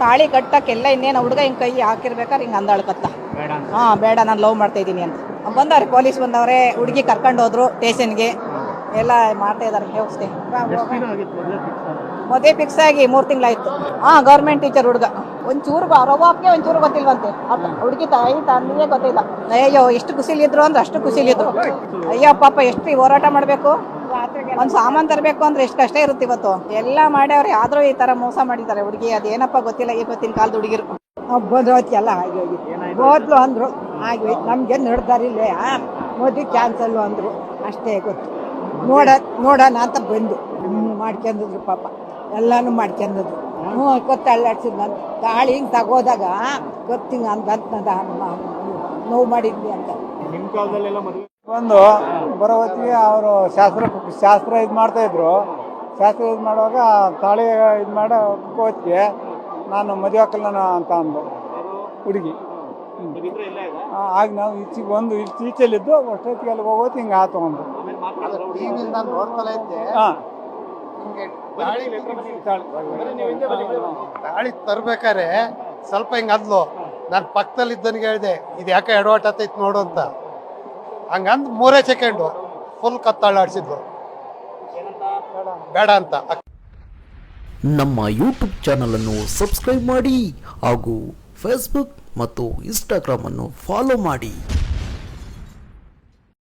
ತಾಳಿ ಕಟ್ಟಕ್ಕೆಲ್ಲ ಇನ್ನೇನು ಹುಡುಗ ಹಿಂಗೆ ಕೈ ಹಾಕಿರ್ಬೇಕಾದ್ರೆ ಹಿಂಗೆ ಅಂದಾಳ್ಕತ್ತ ಹಾಂ ಬೇಡ ನಾನು ಲವ್ ಮಾಡ್ತಾ ಇದ್ದೀನಿ ಅಂತ. ಬಂದವ್ರೆ ಪೊಲೀಸ್ ಬಂದವ್ರೆ ಹುಡುಗಿ ಕರ್ಕೊಂಡು ಹೋದ್ರು ಸ್ಟೇಷನ್ಗೆ ಎಲ್ಲ ಮಾಡ್ತಾ ಇದ್ದಾರೆ ವ್ಯವಸ್ಥೆ ಮದುವೆ ಫಿಕ್ಸ್ ಆಗಿ? ಮೂರು ತಿಂಗಳಾಯ್ತು. ಹಾಂ ಗೌರ್ಮೆಂಟ್ ಟೀಚರ್ ಹುಡುಗ. ಒಂಚೂರು ರವಾಪ್ಗೆ ಒಂಚೂರು ಗೊತ್ತಿಲ್ವಂತೆ. ಹುಡುಗಿ ತಾಯಿ ತಂದೆಗೆ ಗೊತ್ತಿಲ್ಲ. ಅಯ್ಯೋ ಎಷ್ಟು ಖುಷಿಲಿದ್ರು ಅಂದ್ರೆ ಅಷ್ಟು ಖುಷಿಲಿದ್ರು ಅಯ್ಯೋ ಪಾಪ ಎಷ್ಟು ಹೋರಾಟ ಮಾಡಬೇಕು? ಒಂದು ಸಾಮಾನು ತರಬೇಕು ಅಂದ್ರೆ ಎಷ್ಟು ಕಷ್ಟ ಇರುತ್ತೆ ಇವತ್ತು. ಎಲ್ಲ ಮಾಡ್ಯವ್ರೆ ಆದ್ರೂ ಈ ತರ ಮೋಸ ಮಾಡಿದ್ದಾರೆ ಹುಡುಗಿ ಅದೇನಪ್ಪ ಗೊತ್ತಿಲ್ಲ ಇವತ್ತಿನ ಕಾಲದ ಹುಡುಗಿರು. ಬಂದೋತ್ತೆಲ್ಲ ಹಾಗೆ ಹೋಗಿ. ಹೋದ್ಲು ಅಂದ್ರು ಹಾಗೆ ನಮ್ಗೆ ನಡ್ದಾರಿಲ್ಲ ಮೋದಿ ಕ್ಯಾನ್ಸಲ್ ಅಂದ್ರು. ಅಷ್ಟೇ ಗೊತ್ತು. ನೋಡ ನೋಡೋಣ ಅಂತ ಬಂದು. ಮಾಡ್ಕೊಂಡಿದ್ರು ಪಾಪ. ಎಲ್ಲಾನು ಮಾಡ್ಕೊಂಡಿದ್ರು. ಹ್ಞೂ ಗೊತ್ತು ಅಲ್ಲಾಡ್ಸಿದ್ ನಾನು ಗಾಳಿ ಹಿಂಗೆ ತಗೋದಾಗ ಗೊತ್ತಿಂಗ ಅಂತ ನೋವು ಮಾಡಿದ್ವಿ ಅಂತ. ನಿಮ್ಮ ಕಾಲದಲ್ಲೆಲ್ಲ ಒಂದು ಬರೋ ಹೊತ್ತಿಗೆ ಅವರು ಶಾಸ್ತ್ರ ಶಾಸ್ತ್ರ ಇದು ಮಾಡ್ತಾ ಇದ್ರು. ಶಾಸ್ತ್ರ ಇದು ಮಾಡುವಾಗ ತಾಳಿ ಇದು ಮಾಡೋ ಹೊತ್ತಿಗೆ ನಾನು ಮದುವೆ ಹಾಕಲ್ಲ ಅಂತ ಅಂದು ಹುಡುಗಿ. ಆಗ ನಾವು ಈಚೆಗೆ ಒಂದು ಈಚೆ ಈಚೆಲಿದ್ದು ಅಷ್ಟೊತ್ತಿಗೆ ಅಲ್ಲಿ ಹೋಗೋತಿ ಹಿಂಗೆ ಆತು ಒಂದು ಹಾಂ. ತಾಳಿ ತರ್ಬೇಕಾರೆ ಸ್ವಲ್ಪ ಹಿಂಗೆ ಅದ್ಲು. ನಾನು ಪಕ್ಕದಲ್ಲಿ ಇದ್ದನಿಗೆ ಹೇಳಿದೆ ಇದು ಯಾಕೆ ಎಡವಟ್ ಆತೈತ್ ನೋಡು ಅಂತ. ಹಂಗಂದ್ ಮೂರೇ ಸೆಕೆಂಡು ಫುಲ್ ಕತ್ತಾಳಾಡಿಸಿದ್ರು ಬೇಡ ಅಂತ. ನಮ್ಮ ಯೂಟ್ಯೂಬ್ ಚಾನಲನ್ನು ಸಬ್ಸ್ಕ್ರೈಬ್ ಮಾಡಿ ಹಾಗೂ ಫೇಸ್ಬುಕ್ ಮತ್ತು ಇನ್ಸ್ಟಾಗ್ರಾಮನ್ನು ಫಾಲೋ ಮಾಡಿ.